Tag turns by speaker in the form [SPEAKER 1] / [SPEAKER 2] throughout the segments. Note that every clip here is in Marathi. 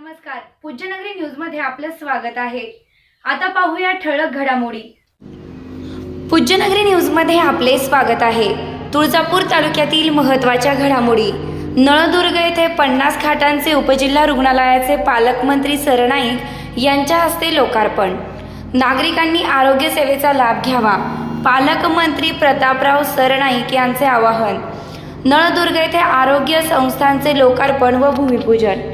[SPEAKER 1] नमस्कार. पूज्यनगरी न्यूजमध्ये आपलं स्वागत आहे. आता पाहूया ठळक घडामोडी. पूज्यनगरी न्यूजमध्ये आपले स्वागत आहे. तुळजापूर तालुक्यातील महत्त्वाच्या घडामोडी. नळदुर्ग येथे पन्नास खाटांचे उपजिल्हा रुग्णालयाचे पालकमंत्री सरनाईक यांच्या हस्ते लोकार्पण. नागरिकांनी आरोग्य सेवेचा लाभ घ्यावा. पालकमंत्री प्रतापराव सरनाईक यांचे आवाहन. नळदुर्ग येथे आरोग्य संस्थांचे लोकार्पण व भूमिपूजन.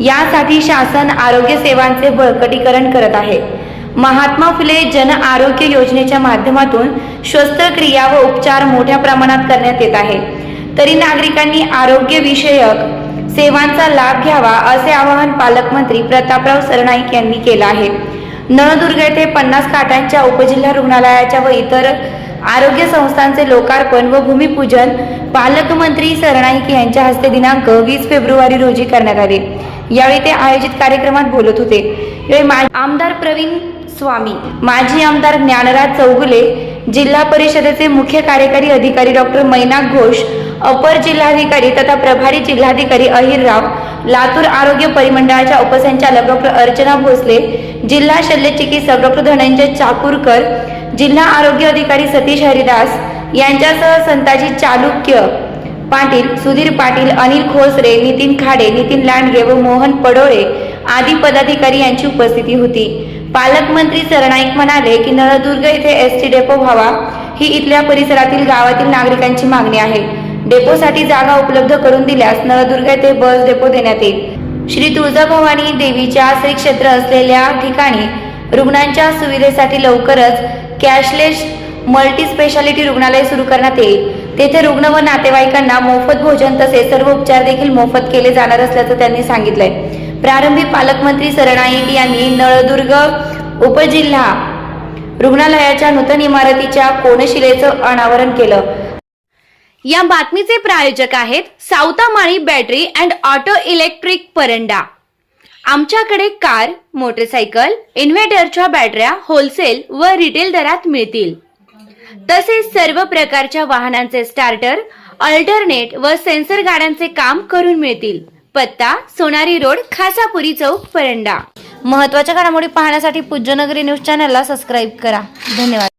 [SPEAKER 1] यासाठी शासन आरोग्य सेवांचे बळकटीकरण करत आहे. महात्मा फुले जन आरोग्य योजनेच्या माध्यमातून शस्त्रक्रिया व उपचार मोठ्या प्रमाणात करण्यात येत आहे. तरी नागरिकांनी आरोग्य विषयक सेवांचा लाभ घ्यावा असे आवाहन पालकमंत्री प्रतापराव सरनाईक यांनी केलं आहे. नळदुर्ग येथे पन्नास काठांच्या उपजिल्हा रुग्णालयाच्या व इतर आरोग्य संस्थांचे लोकार्पण व भूमिपूजन पालकमंत्री सरनाईक यांच्या हस्ते दिनांक वीस फेब्रुवारी रोजी करण्यात आले. यावेळी ते आयोजित कार्यक्रमात बोलत होते. यावेळी मा- आमदार प्रवीण स्वामी माजी आमदार ज्ञानराज चौगुले जिल्हा परिषदेचे मुख्य कार्यकारी अधिकारी डॉक्टर मैनाक घोष अपर जिल्हाधिकारी तथा प्रभारी जिल्हाधिकारी अहिरराव लातूर आरोग्य परिमंडळाच्या उपसंचालक डॉक्टर अर्चना भोसले जिल्हा शल्यचिकित्सक डॉक्टर धनंजय चाकूरकर जिल्हा आरोग्य अधिकारी सतीश हरिदास यांच्यासह संताजी चालुक्य पाटील सुधीर पाटील अनिल खोसरे नितीन खाडे नितीन लांडगे व मोहन पडोळे आदी पदाधिकारी यांची उपस्थिती होती. पालकमंत्री सरनाईक म्हणाले की नळदुर्ग येथे एस टी डेपो व्हावा ही इथल्या परिसरातील गावातील नागरिकांची मागणी आहे. डेपोसाठी जागा उपलब्ध करून दिल्यास नळदुर्ग येथे बस डेपो देण्यात येईल. श्री तुळजाभवानी देवीच्या श्री क्षेत्र असलेल्या ठिकाणी रुग्णांच्या सुविधेसाठी लवकरच कॅशलेस मल्टी स्पेशालिटी रुग्णालय सुरू करण्यात येईल. तेथे रुग्ण व नातेवाईकांना मोफत भोजन तसेच सर्व उपचार देखील मोफत केले जाणार असल्याचं त्यांनी सांगितलंय. प्रारंभी पालकमंत्री सरनाईक यांनी नळदुर्ग उपजिल्हा रुग्णालयाच्या नूतन इमारतीच्या कोनशिलेचं अनावरण केलं. या बातमीचे प्रायोजक आहेत Savatamali battery and auto electric Paranda. आमच्याकडे कार मोटरसायकल इन्व्हर्टरच्या बॅटऱ्या होलसेल व रिटेल दरात मिळतील. तसेच सर्व प्रकारच्या वाहनांचे स्टार्टर अल्टरनेट व सेन्सर गाड्यांचे काम करून मिळतील. पत्ता सोनारी रोड खासापुरी चौक परंडा. महत्त्वाच्या घडामोडी पाहण्यासाठी पूज्यनगरी न्यूज चॅनलला सबस्क्राईब करा. धन्यवाद.